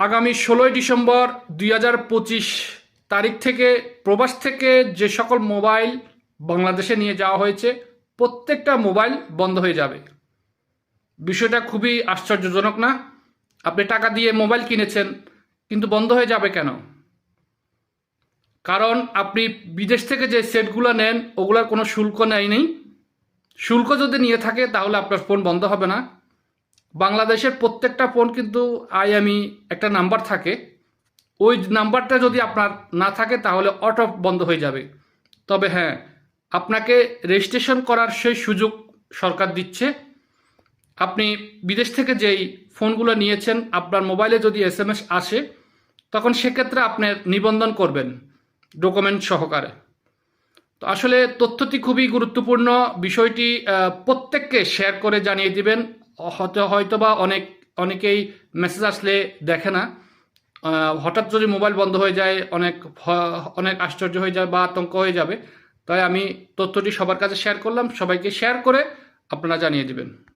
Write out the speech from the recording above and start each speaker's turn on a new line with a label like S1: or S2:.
S1: আগামী ষোলোই ডিসেম্বর দুই হাজার পঁচিশ তারিখ থেকে প্রবাস থেকে যে সকল মোবাইল বাংলাদেশে নিয়ে যাওয়া হয়েছে, প্রত্যেকটা মোবাইল বন্ধ হয়ে যাবে। বিষয়টা খুবই আশ্চর্যজনক না? আপনি টাকা দিয়ে মোবাইল কিনেছেন, কিন্তু বন্ধ হয়ে যাবে কেন? কারণ আপনি বিদেশ থেকে যে সেটগুলো নেন, ওগুলোর কোনো শুল্ক নেয় নেই শুল্ক যদি নিয়ে থাকে, তাহলে আপনার ফোন বন্ধ হবে না। বাংলাদেশের প্রত্যেকটা ফোন কিন্তু আইএমই একটা নাম্বার থাকে। ওই নাম্বারটা যদি আপনার না থাকে, তাহলে অটো বন্ধ হয়ে যাবে। তবে হ্যাঁ আপনাকে রেজিস্ট্রেশন করার সেই সুযোগ সরকার দিচ্ছে। আপনি বিদেশ থেকে যেই ফোনগুলো নিয়েছেন, আপনার মোবাইলে যদি এস এম এস আসে, তখন সেক্ষেত্রে আপনি নিবন্ধন করবেন ডকুমেন্ট সহকারে। তো আসলে তথ্যটি খুবই গুরুত্বপূর্ণ। বিষয়টি প্রত্যেককে শেয়ার করে জানিয়ে দিবেন। হয়তো হয়তো বা অনেক, অনেকেই মেসেজ আসলে দেখে না। হঠাৎ যদি মোবাইল বন্ধ হয়ে যায়, অনেক অনেক আশ্চর্য হয়ে যায় বা আতঙ্ক হয়ে যাবে। তাই আমি তথ্যটি সবার কাছে শেয়ার করলাম। সবাইকে শেয়ার করে আপনারা জানিয়ে দিবেন।